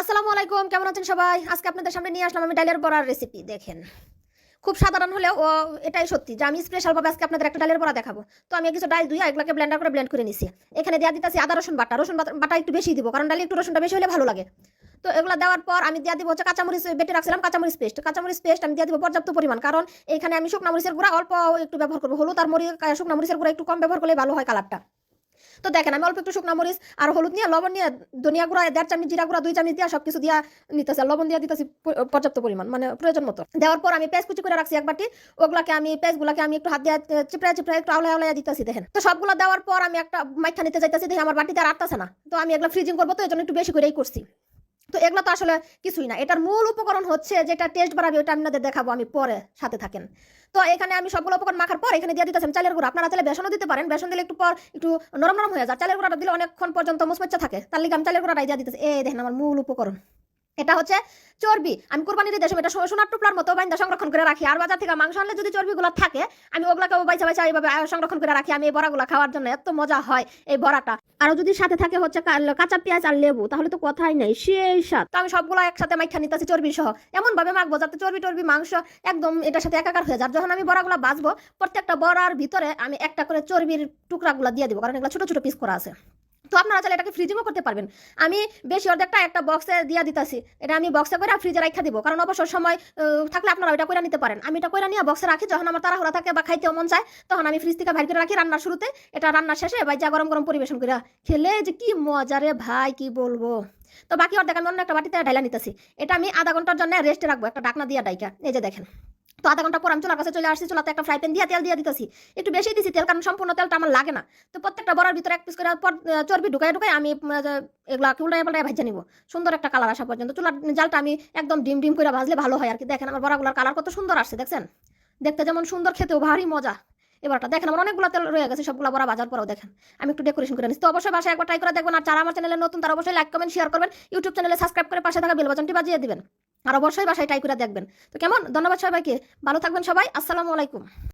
আসসালামু আলাইকুম, কেমন আছেন সবাই? আজকে আপনাদের সামনে নিয়ে আসলাম আমি ডালের বড়ার রেসিপি দেখেন। খুব সাধারণ হলেও ও এটাই সত্যি যে আমি স্পেশালভাবে আজকে আপনাদের একটা ডালের বড়া দেখাবো। তো আমি কিছু ডাল দুই এগুলোকে ব্লেন্ডার করে ব্লেন্ড করে নিছি। এখানে দেওয়া দিতেছি আদা, রসুন বাটা। রসুন বাটা- একটু বেশি দিব, কারণ ডালে একটু রসুনটা বেশি হলে ভালো লাগে। তো এগুলো দেওয়ার পর আমি দিয়ে দিব হচ্ছে কাঁচামরিচ বেটে রাখছিলাম, কাঁচামরিচ পেস্ট কাঁচামরিচ পেস্ট আমি দিয়ে দিব পর্যাপ্ত পরিমাণ, কারণ এখানে আমি শুকনা মরিচের গুঁড়া অল্প একটু ব্যবহার করব। হলুদ আর মরিচ শুকনা মরিচের গুঁড়া একটু কম ব্যবহার করলে ভালো হয় কালারটা তো দেখেন, আমি অল্প একটু শুকনো মরিচ আর হলুদ নিয়ে, লবণ নিয়ে, ধনিয়া গুঁড়া দেড় চামচ জিরা গুঁড়া, দুই চামচ দিয়ে সব কিছু দিয়া নিতেছে লবণ দিয়ে দিতেছি পর্যাপ্ত পরিমাণ মানে প্রয়োজন মতো। দেওয়ার পর আমি পেঁয়াজ কুচি করে রাখছি এক বাটি ওগুলাকে আমি পেঁয়াজগুলাকে আমি একটু হাত দিয়ে চিপড়ে চিপড়ে একটু আলাই আলাই দিতেছি, দেখেন। তো সবগুলো দেওয়ার পর আমি একটা মাইখা নিতে যাইতেছি, দেখি আমার বাটিতে আর আটতাছে না। তো আমি এগুলো ফ্রিজিং করব, তো এই জন্য একটু বেশি করেই করছি। তো এগুলো তো আসলে কিছুই না। এটার মূল উপকরণ হচ্ছে যেটা টেস্ট বাড়াবে ওটা আপনাদের দেখাবো, আমি পরে সাথে থাকেন। তো এখানে আমি সবগুলো উপকরণ মাখার পর এখানে দিয়ে দিতেছেন চালের গুঁড়া। আপনারা চাইলে বেসনও দিতে পারেন, বেসন দিলে একটু পর একটু নরম নরম হয়ে যায়। চালের গুঁড়াটা দিলে অনেকক্ষণ পর্যন্ত মুসমচ্ছা থাকে। তার লিগে আমি চালের গুঁড়াটাই দিয়ে দিতেছি। এই দেখেন আমার মূল উপকরণ। এটা হচ্ছে চর্বি। আমি কোরবানির দেশে এটা সোনার টুকরার মতো বাইন্দা সংরক্ষণ করে রাখি। আর বাজার থেকে মাংস আনলে যদি চর্বিগুলো থাকে, আমি ওগুলাকে বাইচা বাইচা এইভাবে সংরক্ষণ করে রাখি। আমি এই বড়াগুলো খাওয়ার জন্য এত মজা হয় এই বড়াটা। আরও যদি সাথে থাকে হচ্ছে কাঁচা পেঁয়াজ আর লেবু, তাহলে তো কথাই নেই, সেই স্বাদ। তো আমি সবগুলো একসাথে মাইখা নিতেছি চর্বি সহ। এমন ভাবে মাখবো যাতে চর্বি টর্বি মাংস একদম এটার সাথে একাকার হয়ে যায়। যখন আমি বড়াগুলো বাঁচবো প্রত্যেকটা বড়ার ভিতরে আমি একটা করে চর্বির টুকরাগুলো দিয়ে দিব, কারণ এগুলো ছোট ছোট পিস করা আছে। তো আপনারা চাইলে এটাকে ফ্রিজিংও করতে পারবেন। আমি বেশি অর্ধেকটা একটা বক্সে দিয়ে দিতেছি। এটা আমি বক্সে করে ফ্রিজে রাখা দিব। কারণ অবসর সময় থাকলে আপনারা ওইটা করে নিতে পারেন। আমি এটা করে নিয়ে বক্সে রাখি। যখন আমার তাড়াহুড়া থাকে বা খাইতে মন চায়, তখন আমি ফ্রিজ থেকে বাইর করে রাখি রান্নার শুরুতে। এটা রান্নার শেষে বা যা গরম গরম পরিবেশন করে খেলে যে কি মজা রে ভাই, কি বলব? তো বাকি অর্ধেক আমি অন্য একটা বাটিতে ঢাইলা নিতেছি। এটা আমি আধা ঘণ্টার জন্য রেস্টে রাখব। একটা ডাকনা দিয়ে ডাইকা এই যে দেখেন। তো আধা ঘণ্টা পর আমি চুলার কাছে চলে আসছি, চুলাতে একটা ফ্রাই প্যান দিয়ে তেল দিয়ে দিতেছি। একটু বেশি দিছি, তেল কারণ সম্পূর্ণ তেলটা আমার লাগে না। তো প্রত্যেকটা বড়ার ভিতরে এক পিস করে চর্বি ঢুকাই ঢুকাই আমি এগুলা উল্টায় পাল্টায় ভাজা নিব। সুন্দর একটা কালার আসা পর্যন্ত। চুলার জালটা আমি একদম ডিম ডিম করে ভাজলে ভালো হয় আর কি। দেখেন আমার বড়াগুলোর কালার কত সুন্দর আসছে, দেখছেন? দেখতে যেমন সুন্দর, খেতেও ভারী মজা। এবারটা দেখেন আমার অনেকগুলো তেল রয়ে গেছে, সবগুলো বড়া বাজার পরেও দেখেন। আমি একটু ডেকোরেশন করে নিচ্ছি তো অবশ্যই বাসায় একবার ট্রাই করে দেখবেন। আর যারা আমার চ্যানেলে নতুন, তারা অবশ্যই লাইক কমেন্ট শেয়ার করবেন। ইউটিউব চ্যানেলে সাবস্ক্রাইব করে পাশে থাকা বেল বাটনটি বাজিয়ে দিবেন। আর অবশ্যই বাসায় ট্রাই করে দেখবেন। তো কেমন? ধন্যবাদ সবাইকে। ভালো থাকবেন সবাই। আসসালামু আলাইকুম।